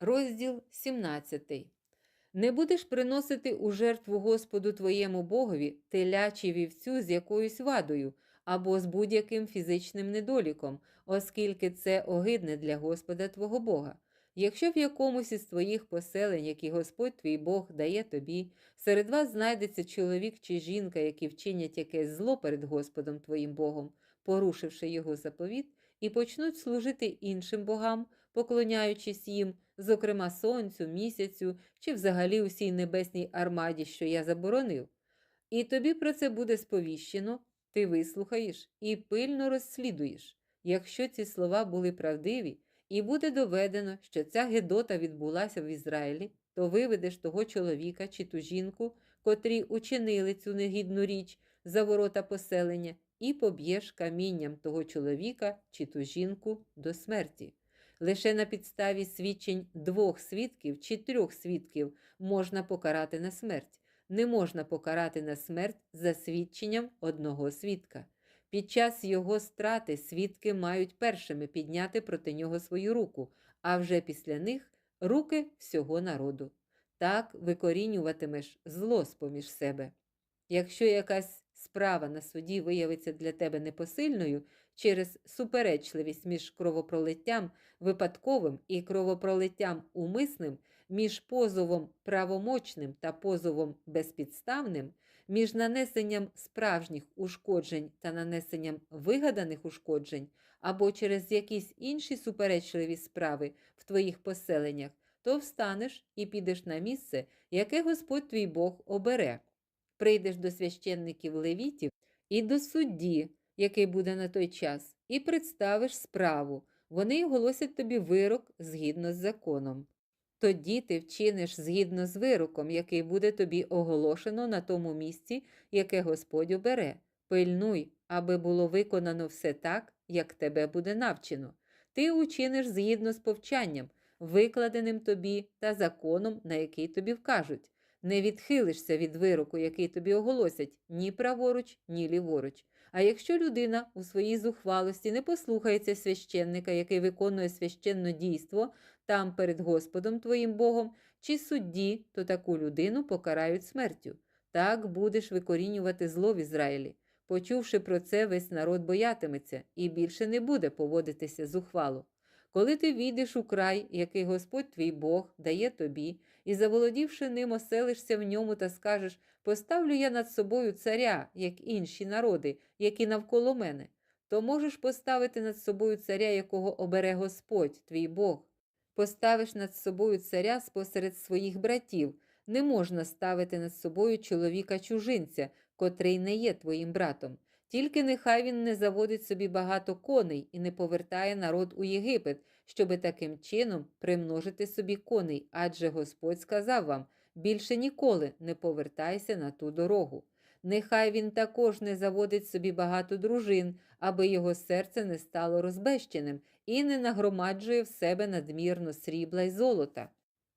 Розділ 17. Не будеш приносити у жертву Господу твоєму Богові теля чи вівцю з якоюсь вадою або з будь-яким фізичним недоліком, оскільки це огидне для Господа твого Бога. Якщо в якомусь із твоїх поселень, які Господь твій Бог дає тобі, серед вас знайдеться чоловік чи жінка, які вчинять якесь зло перед Господом твоїм Богом, порушивши його заповіт, і почнуть служити іншим богам, поклоняючись їм, зокрема сонцю, місяцю чи взагалі усій небесній армаді, що я заборонив. І тобі про це буде сповіщено, ти вислухаєш і пильно розслідуєш. Якщо ці слова були правдиві, і буде доведено, що ця гедота відбулася в Ізраїлі, то виведеш того чоловіка чи ту жінку, котрі учинили цю негідну річ за ворота поселення, і поб'єш камінням того чоловіка чи ту жінку до смерті. Лише на підставі свідчень двох свідків чи трьох свідків можна покарати на смерть. Не можна покарати на смерть за свідченням одного свідка. Під час його страти свідки мають першими підняти проти нього свою руку, а вже після них руки всього народу. Так викорінюватимеш зло з-поміж себе. Якщо якась справа на суді виявиться для тебе непосильною через суперечливість між кровопролиттям випадковим і кровопролиттям умисним, між позовом правомочним та позовом безпідставним, між нанесенням справжніх ушкоджень та нанесенням вигаданих ушкоджень, або через якісь інші суперечливі справи в твоїх поселеннях, то встанеш і підеш на місце, яке Господь твій Бог обере. Прийдеш до священників левітів і до судді, який буде на той час, і представиш справу. Вони оголосять тобі вирок згідно з законом. Тоді ти вчиниш згідно з вироком, який буде тобі оголошено на тому місці, яке Господь обере. Пильнуй, аби було виконано все так, як тебе буде навчено. Ти учиниш згідно з повчанням, викладеним тобі та законом, на який тобі вкажуть. Не відхилишся від вироку, який тобі оголосять ні праворуч, ні ліворуч. А якщо людина у своїй зухвалості не послухається священника, який виконує священне дійство там перед Господом твоїм Богом, чи судді, то таку людину покарають смертю. Так будеш викорінювати зло в Ізраїлі. Почувши про це, весь народ боятиметься і більше не буде поводитися зухвало. Коли ти війдеш у край, який Господь твій Бог дає тобі, і, заволодівши ним, оселишся в ньому та скажеш Поставлю я над собою царя, як інші народи, які навколо мене, то можеш поставити над собою царя, якого обере Господь, твій Бог. Поставиш над собою царя спосеред своїх братів. Не можна ставити над собою чоловіка чужинця, котрий не є твоїм братом. Тільки нехай він не заводить собі багато коней і не повертає народ у Єгипет, щоби таким чином примножити собі коней, адже Господь сказав вам більше ніколи не повертайся на ту дорогу. Нехай він також не заводить собі багато дружин, аби його серце не стало розбещеним і не нагромаджує в себе надмірно срібла й золота.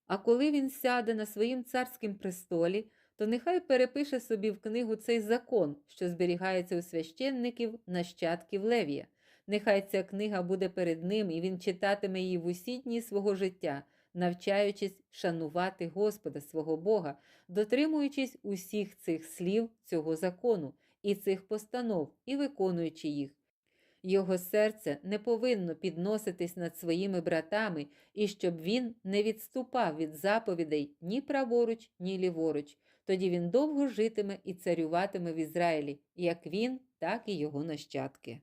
А коли він сяде на своїм царськім престолі, то нехай перепише собі в книгу цей закон, що зберігається у священників нащадків Левія. Нехай ця книга буде перед ним, і він читатиме її в усі дні свого життя, навчаючись шанувати Господа свого Бога, дотримуючись усіх цих слів цього закону і цих постанов, і виконуючи їх. Його серце не повинно підноситись над своїми братами, і щоб він не відступав від заповідей ні праворуч, ні ліворуч. Тоді він довго житиме і царюватиме в Ізраїлі, як він, так і його нащадки.